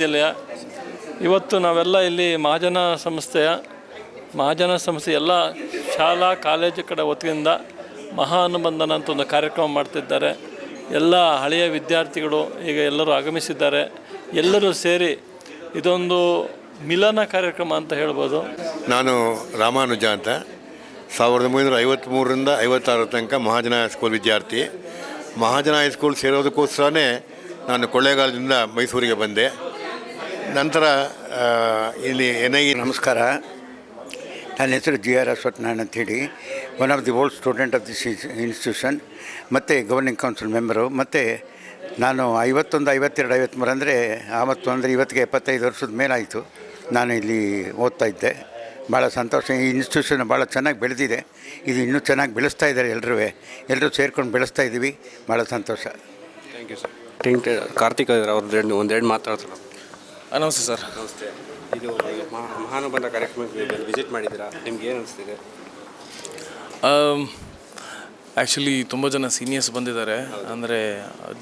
ವಿಶ್ವವಿದ್ಯಾಲಯ. ಇವತ್ತು ನಾವೆಲ್ಲ ಇಲ್ಲಿ ಮಹಾಜನ ಸಂಸ್ಥೆಯ, ಮಹಾಜನ ಸಂಸ್ಥೆ ಎಲ್ಲ ಶಾಲಾ, ಕಾಲೇಜು ಕಡೆ ವತಿಯಿಂದ ಮಹಾ ಅನುಬಂಧನ ಅಂತ ಒಂದು ಕಾರ್ಯಕ್ರಮ ಮಾಡ್ತಿದ್ದಾರೆ. ಎಲ್ಲ ಹಳೆಯ ವಿದ್ಯಾರ್ಥಿಗಳು ಈಗ ಎಲ್ಲರೂ ಆಗಮಿಸಿದ್ದಾರೆ. ಎಲ್ಲರೂ ಸೇರಿ ಇದೊಂದು ಮಿಲನ ಕಾರ್ಯಕ್ರಮ ಅಂತ ಹೇಳ್ಬೋದು. ನಾನು ರಾಮಾನುಜ ಅಂತ. ಸಾವಿರದ ಒಂಬೈನೂರ ಐವತ್ತ್ಮೂರರಿಂದ ಐವತ್ತಾರರ ತನಕ ಮಹಾಜನ ಹೈಸ್ಕೂಲ್ ವಿದ್ಯಾರ್ಥಿ. ಮಹಾಜನ ಹೈಸ್ಕೂಲ್ ಸೇರೋದಕ್ಕೋಸ್ಕರನೇ ನಾನು ಕೊಳ್ಳೇಗಾಲದಿಂದ ಮೈಸೂರಿಗೆ ಬಂದೆ. ನಂತರ ಇಲ್ಲಿ ಎನ್ ಐ ನಮಸ್ಕಾರ. ನನ್ನ ಹೆಸರು ಜಿ ಆರ್ ಅಂತ ಹೇಳಿ one of the old student of this institution ಮತ್ತು ಗವರ್ನಿಂಗ್ ಕೌನ್ಸಿಲ್ ಮೆಂಬರು ಮತ್ತು ನಾನು ಐವತ್ತೊಂದು, ಐವತ್ತೆರಡು ಐವತ್ತ್ಮೂರು ಅಂದರೆ, ಆವತ್ತು ಅಂದರೆ ಇವತ್ತಿಗೆ ಎಪ್ಪತ್ತೈದು ವರ್ಷದ ಮೇಲಾಯಿತು ನಾನು ಇಲ್ಲಿ ಓದ್ತಾ ಇದ್ದೆ. ಭಾಳ ಸಂತೋಷ. ಈ ಇನ್ಸ್ಟಿಟ್ಯೂಷನ್ ಭಾಳ ಚೆನ್ನಾಗಿ ಬೆಳೆದಿದೆ. ಇದು ಇನ್ನೂ ಚೆನ್ನಾಗಿ ಬೆಳೆಸ್ತಾ ಇದ್ದಾರೆ ಎಲ್ಲರೂ ಎಲ್ಲರೂ ಸೇರ್ಕೊಂಡು ಬೆಳೆಸ್ತಾ ಇದ್ದೀವಿ ಭಾಳ ಸಂತೋಷ. ಥ್ಯಾಂಕ್ ಯು ಸರ್ ಕಾರ್ತಿಕ್ ಅವ್ರದ್ದು ಒಂದೆರಡು ಮಾತಾಡ್ತಾರೆ. ನಮಸ್ತೆ ಸರ್. ನಮಸ್ತೆ. ಇದು ಕಾರ್ಯಕ್ರಮಕ್ಕೆ ವಿಸಿಟ್ ಮಾಡಿದ್ದೀರಾ? ನಿಮ್ಗೆ ಏನು ಅನಿಸ್ತಿದೆ? ಆ್ಯಕ್ಚುಲಿ ತುಂಬ ಜನ ಸೀನಿಯರ್ಸ್ ಬಂದಿದ್ದಾರೆ. ಅಂದರೆ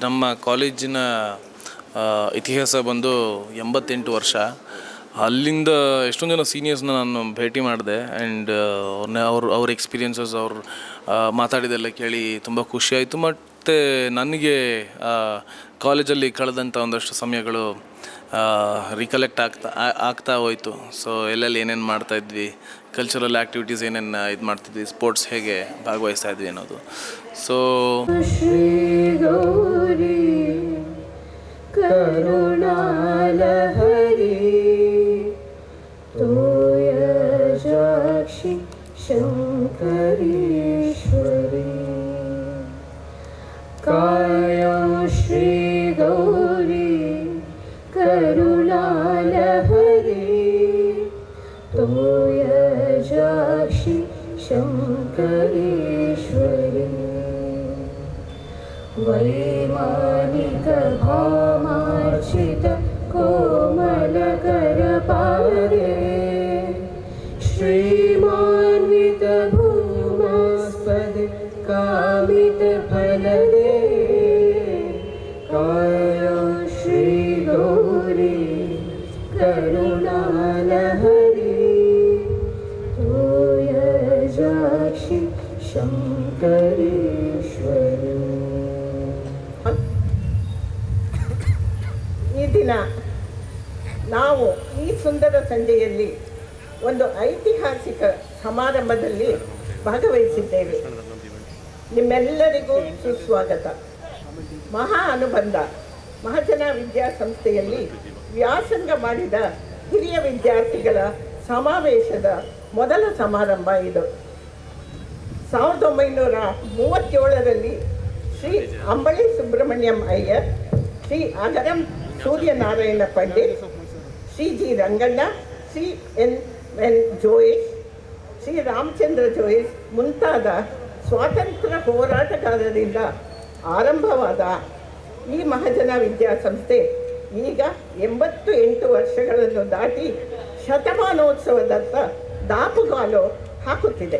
ನಮ್ಮ ಕಾಲೇಜಿನ ಇತಿಹಾಸ ಬಂದು ಎಂಬತ್ತೆಂಟು ವರ್ಷ. ಅಲ್ಲಿಂದ ಎಷ್ಟೊಂದು ಜನ ಸೀನಿಯರ್ಸ್ನ ನಾನು ಭೇಟಿ ಮಾಡಿದೆ. ಆ್ಯಂಡ್ ಅವ್ರನ್ನ ಅವ್ರ ಅವ್ರ ಎಕ್ಸ್ಪೀರಿಯೆನ್ಸಸ್ ಅವ್ರು ಮಾತಾಡಿದೆಲ್ಲ ಕೇಳಿ ತುಂಬ ಖುಷಿಯಾಯಿತು ಮತ್ತು ನನಗೆ ಕಾಲೇಜಲ್ಲಿ ಕಳೆದಂಥ ಒಂದಷ್ಟು ಸಮಯಗಳು ರಿಕಲೆಕ್ಟ್ ಆಗ್ತಾ ಆ- ಆಗ್ತಾ ಹೋಯಿತು ಸೊ ಎಲ್ಲೆಲ್ಲಿ ಏನೇನು ಮಾಡ್ತಾ ಇದ್ವಿ ಕಲ್ಚರಲ್ ಆ್ಯಕ್ಟಿವಿಟೀಸ್ ಏನೇನು ಇದು ಮಾಡ್ತಿದ್ವಿ ಸ್ಪೋರ್ಟ್ಸ್ ಹೇಗೆ ಭಾಗವಹಿಸ್ತಾ ಇದ್ವಿ ಅನ್ನೋದು ಸೊ श्रीगौरी करुणालहरी तोयजाक्षि शङ्करीश्वरी कायं श्रीगौरी करुणालहरी तोयजाक्षि शङ्करीश्वरी वैमानिकभामार्चित कोमलकरपादे श्रीमान्वितभूमास्पद कामितफलदे करुणालहरी तोयजाक्षि शङ्करेश्वरी ಈ ದಿನ ನಾವು ಈ ಸುಂದರ ಸಂಜೆಯಲ್ಲಿ ಒಂದು ಐತಿಹಾಸಿಕ ಸಮಾರಂಭದಲ್ಲಿ ಭಾಗವಹಿಸಿದ್ದೇವೆ ನಿಮ್ಮೆಲ್ಲರಿಗೂ ಸುಸ್ವಾಗತ ಮಹಾ ಅನುಬಂಧ ಮಹಾಜನ ವಿದ್ಯಾಸಂಸ್ಥೆಯಲ್ಲಿ ವ್ಯಾಸಂಗ ಮಾಡಿದ ಹಿರಿಯ ವಿದ್ಯಾರ್ಥಿಗಳ ಸಮಾವೇಶದ ಮೊದಲ ಸಮಾರಂಭ ಇದು. ಸಾವಿರದ ಒಂಬೈನೂರ ಮೂವತ್ತೇಳರಲ್ಲಿ Shri Ambali Subrahmanyam Iyer, Shri Agaram Suryanarayana Pandit, Shri G Ranganna, Shri N N Jois Shri Ramachandra Jois ಮುಂತಾದ ಸ್ವಾತಂತ್ರ್ಯ ಹೋರಾಟಗಾರರಿಂದ ಆರಂಭವಾದ ಈ ಮಹಾಜನ ವಿದ್ಯಾಸಂಸ್ಥೆ ಈಗ ಎಂಬತ್ತು ಎಂಟು ವರ್ಷಗಳನ್ನು ದಾಟಿ ಶತಮಾನೋತ್ಸವದತ್ತ ದಾಪುಗಾಲು ಹಾಕುತ್ತಿದೆ.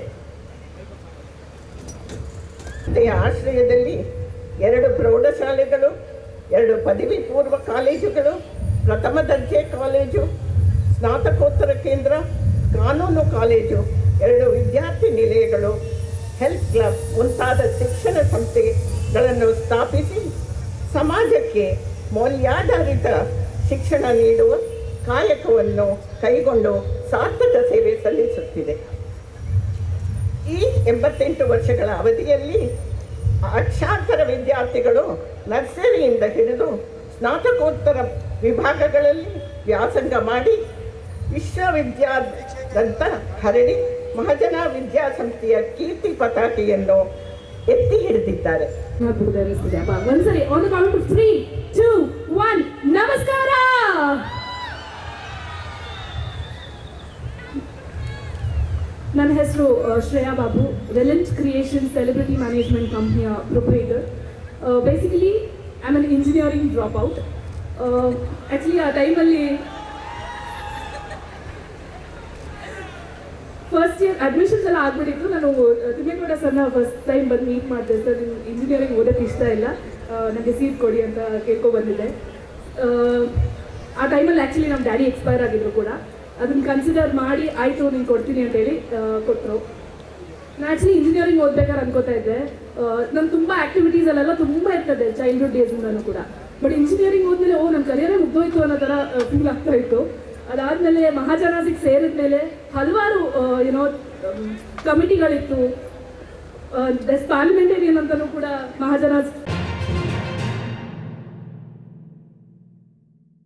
ಆಶ್ರಯದಲ್ಲಿ ಎರಡು ಪ್ರೌಢಶಾಲೆಗಳು, ಎರಡು ಪದವಿ ಪೂರ್ವ ಕಾಲೇಜುಗಳು, ಪ್ರಥಮ ದರ್ಜೆ ಕಾಲೇಜು, ಸ್ನಾತಕೋತ್ತರ ಕೇಂದ್ರ, ಕಾನೂನು ಕಾಲೇಜು, ಎರಡು ವಿದ್ಯಾರ್ಥಿ ನಿಲಯಗಳು, ಹೆಲ್ತ್ ಕ್ಲಬ್ ಮುಂತಾದ ಶಿಕ್ಷಣ ಸಂಸ್ಥೆಗಳನ್ನು ಸ್ಥಾಪಿಸಿ ಸಮಾಜಕ್ಕೆ ಮೌಲ್ಯಾಧಾರಿತ ಶಿಕ್ಷಣ ನೀಡುವ ಕಾಯಕವನ್ನು ಕೈಗೊಂಡು ಸಾರ್ಥಕ ಸೇವೆ ಸಲ್ಲಿಸುತ್ತಿದೆ. ಈ ಎಂಬತ್ತೆಂಟು ವರ್ಷಗಳ ಅವಧಿಯಲ್ಲಿ ಲಕ್ಷಾಂತರ ವಿದ್ಯಾರ್ಥಿಗಳು ನರ್ಸರಿಯಿಂದ ಹಿಡಿದು ಸ್ನಾತಕೋತ್ತರ ವಿಭಾಗಗಳಲ್ಲಿ ವ್ಯಾಸಂಗ ಮಾಡಿ ವಿಶ್ವವಿದ್ಯಾದಂತ ಹರಡಿ ಮಹಾಜನ ವಿದ್ಯಾಸಂಸ್ಥೆಯ ಕೀರ್ತಿ ಪತಾಕೆಯನ್ನು ಎತ್ತಿ ಹಿಡಿದಿದ್ದಾರೆ. ಹೆಸರು Shreya Babu relent creations celebrity management ಕಂಪ್ನಿಯ proprietor basically I am engineering drop out actually ಆ ಟೈಮಲ್ಲಿ ಫಸ್ಟ್ ಇಯರ್ ಅಡ್ಮಿಷನ್ಸ್ ಎಲ್ಲ ಆಗ್ಬಿಟ್ಟಿತ್ತು. ನಾನು ತಿಮ್ಮೇಗೌಡ ಸರ್ನ ಫಸ್ಟ್ ಟೈಮ್ ಬಂದು ಮೀಟ್ ಮಾಡಿದೆ. ಸರ್ ಇಂಜಿನಿಯರಿಂಗ್ ಓದೋಕ್ಕೆ ಇಷ್ಟ ಇಲ್ಲ. ನನಗೆ ಸೀಟ್ ಕೊಡಿ ಅಂತ ಕೇಳ್ಕೊ ಬಂದಿದ್ದೆ. ಆ ಟೈಮಲ್ಲಿ ಆ್ಯಕ್ಚುಲಿ ನಮ್ಮ ಡ್ಯಾಡಿ ಎಕ್ಸ್ಪೈರ್ ಆಗಿದ್ರು ಕೂಡ. ಅದನ್ನು ಕನ್ಸಿಡರ್ ಮಾಡಿ, ಆಯಿತು, ನೀನು ಕೊಡ್ತೀನಿ ಅಂತೇಳಿ ಕೊಟ್ಟರು ಆ್ಯಕ್ಚುಲಿ ಇಂಜಿನಿಯರಿಂಗ್ ಓದ್ಬೇಕಾದ್ರೆ ಅನ್ಕೋತಾ ಇದ್ದೆ. ನಾನು ತುಂಬ ಆ್ಯಕ್ಟಿವಿಟೀಸಲ್ಲೆಲ್ಲ ತುಂಬ ಇರ್ತದೆ ಚೈಲ್ಡ್ಹುಡ್ ಡೇಸಿಂದನೂ ಕೂಡ. ಬಟ್ ಇಂಜಿನಿಯರಿಂಗ್ ಓದ್ಮೇಲೆ, ಓ ನನ್ನ ಕರಿಯರೇ ಮುಗ್ದೋಯ್ತು ಅನ್ನೋ ಥರ ಫೀಲ್ ಆಗ್ತಾ ಇತ್ತು. ಅದಾದಮೇಲೆ ಮಹಾಜನಾಸಿಗೆ ಸೇರಿದ ಮೇಲೆ ಹಲವಾರು ಏನೋ ಕಮಿಟಿಗಳಿತ್ತು ಪಾರ್ಲಿಮೆಂಟೇರಿಯನ್ ಅಂತಲೂ ಕೂಡ ಮಹಾಜನಾಸ್